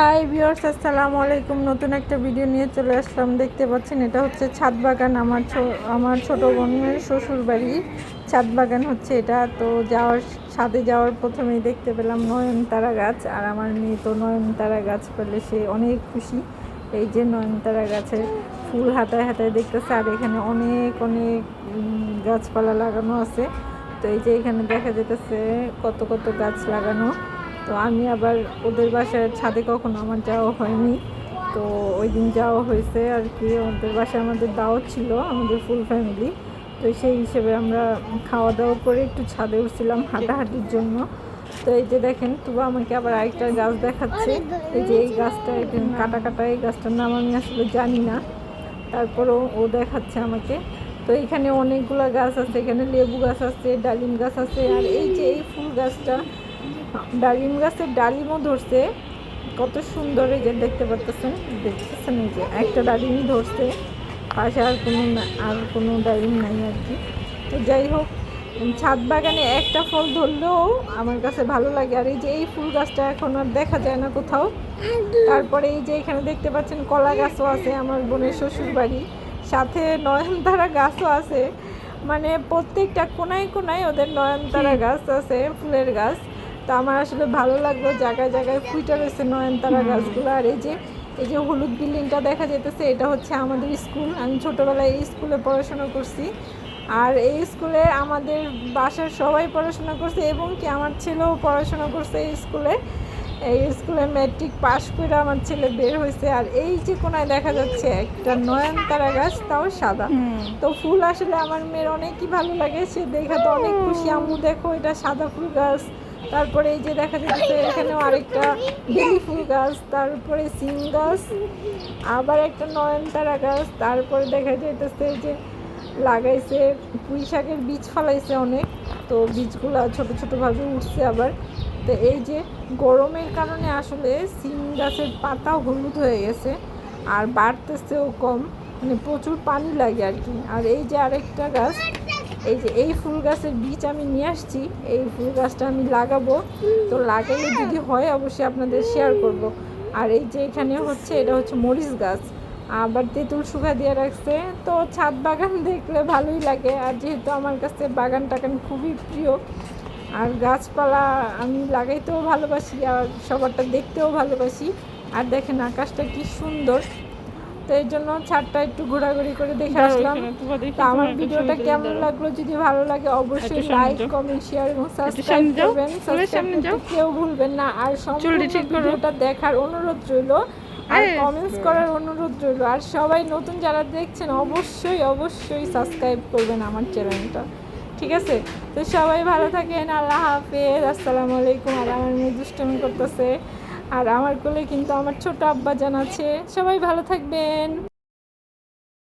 Hi viewers আসসালামু আলাইকুম। নতুন একটা ভিডিও নিয়ে চলে আসলাম। দেখতে পাচ্ছেন, এটা হচ্ছে ছাদ বাগান আমার আমার ছোট বোনের শ্বশুর বাড়ি ছাদ বাগান হচ্ছে এটা। তো যাওয়ার, ছাদে যাওয়ার প্রথমেই দেখতে পেলাম নয়নতারা গাছ। আর আমার মেয়ে তো নয়নতারা গাছ পেলে সে অনেক খুশি। এই যে নয়নতারা গাছের ফুল হাতায় হাতায় দেখতেছে। আর এখানে অনেক অনেক গাছপালা লাগানো আছে। তো এই যে এখানে দেখা যেতেছে কত কত গাছ লাগানো। তো আমি আবার ওদের বাসায় ছাদে কখনো আমার যাওয়া হয়নি। তো ওই দিন যাওয়া হয়েছে আর কি। ওদের বাসায় আমাদের দাওয়াত ছিল, আমাদের ফুল ফ্যামিলি তো সেই হিসেবে আমরা খাওয়া দাওয়া করে একটু ছাদে উঠছিলাম হাঁটাহাঁটির জন্য। তো এই যে দেখেন, তুবা আমাকে আবার আরেকটা গাছ দেখাচ্ছে। এই যে এই গাছটা কাটা কাটা এই গাছটার নাম আমি আসলে জানি না। তারপরেও ও দেখাচ্ছে আমাকে। তো এখানে অনেকগুলো গাছ আছে, এখানে লেবু গাছ আছে, ডালিম গাছ আছে, আর এই যে এই ফুল গাছটা ডালিম গাছের ডালিমও ধরছে। কত সুন্দর এই যে দেখতে পারতেছেন দেখতেছেন এই যে একটা ডালিমই ধরছে। পাশে আর কোনো আর কোনো ডালিম নাই আর কি। তো যাই হোক ছাদ বাগানে একটা ফল ধরলেও আমার কাছে ভালো লাগে। আর এই যে এই ফুল গাছটা এখন আর দেখা যায় না কোথাও। তারপরে এই যে এখানে দেখতে পাচ্ছেন কলা গাছও আছে আমার বোনের শ্বশুর বাড়ি সাথে নয়নতারা গাছও আছে। মানে প্রত্যেকটা কোনায় কোনায় ওদের নয়নতারা গাছ আছে ফুলের গাছ। তো আমার আসলে ভালো লাগল জায়গায় জায়গায় ফুইটা রয়েছে নয়নতারা গাছগুলো। আর এই যে এই যে হলুদ বিল্ডিংটা দেখা যেতেছে এটা হচ্ছে আমাদের স্কুল। আমি ছোটোবেলায় এই স্কুলে পড়াশোনা করছি। আর এই স্কুলে আমাদের বাসার সবাই পড়াশোনা করছে এবং কি আমার ছেলেও পড়াশোনা করছে এই স্কুলে। এই স্কুলে ম্যাট্রিক পাশ করে আমার ছেলে বের হয়েছে। আর এই যে কোনায় দেখা যাচ্ছে একটা নয়নতারা গাছ তাও সাদা। তো ফুল আসলে আমার মেয়ের অনেকই ভালো লাগে। সে দেখে তো অনেক খুশি। আম্মু দেখো এটা সাদা ফুল গাছ। তারপরে এই যে দেখা যাচ্ছে এখানেও আরেকটা বেলি ফুল গাছ, তারপরে সিম গাছ, আবার একটা নয়নতারা গাছ, তারপরে দেখা যাইতেছে যে লাগাইছে পুঁই শাকের বীজ ফলাইছে অনেক, তো বীজগুলো ছোট ছোটোভাবে উঠছে আবার। তো এই যে গরমের কারণে আসলে সিম গাছের পাতা হলুদ হয়ে গেছে, আর বাড়তেছেও কম মানে প্রচুর পানি লাগে আর কি। আর এই যে আরেকটা গাছ এই যে, এই ফুল গাছের বীজ আমি নিয়ে আসছি, এই ফুল গাছটা আমি লাগাবো। তো লাগালে যদি হয়, অবশ্যই আপনাদের শেয়ার করব। আর এই যে এখানে হচ্ছে, এটা হচ্ছে মরিচ গাছ। আবার তেঁতুল শুকা দিয়ে রাখছে। তো ছাদ বাগান দেখলে ভালোই লাগে। আর যেহেতু আমার কাছে বাগান টাগান খুবই প্রিয়, আর গাছপালা আমি লাগাইতেও ভালোবাসি, আর সবারটা দেখতেও ভালোবাসি। আর দেখেন আকাশটা কি সুন্দর। তো এই জন্য ছাদটা একটু ঘোরাঘুরি করে দেখে আসলাম। তো আমার ভিডিওটা কেমন লাগল যদি ভালো লাগে অবশ্যই লাইক কমেন্ট শেয়ার এবং সাবস্ক্রাইব করবেন। সাবস্ক্রাইব। কেউ ভুলবেন না। আর সম্পূর্ণ ভিডিওটা দেখার অনুরোধ রইল। আর কমেন্টস করার অনুরোধ রইল। আর সবাই নতুন যারা দেখছেন অবশ্যই অবশ্যই সাবস্ক্রাইব করবেন আমার চ্যানেলটা ঠিক আছে? তো সবাই ভালো থাকেন। আল্লাহ হাফেজ। আসসালামু আলাইকুম। আর আমার দুষ্টমি করতেছে। আর আমার কোলে কিন্তু আমার ছোট আব্বা জান আছে। সবাই ভালো থাকবেন।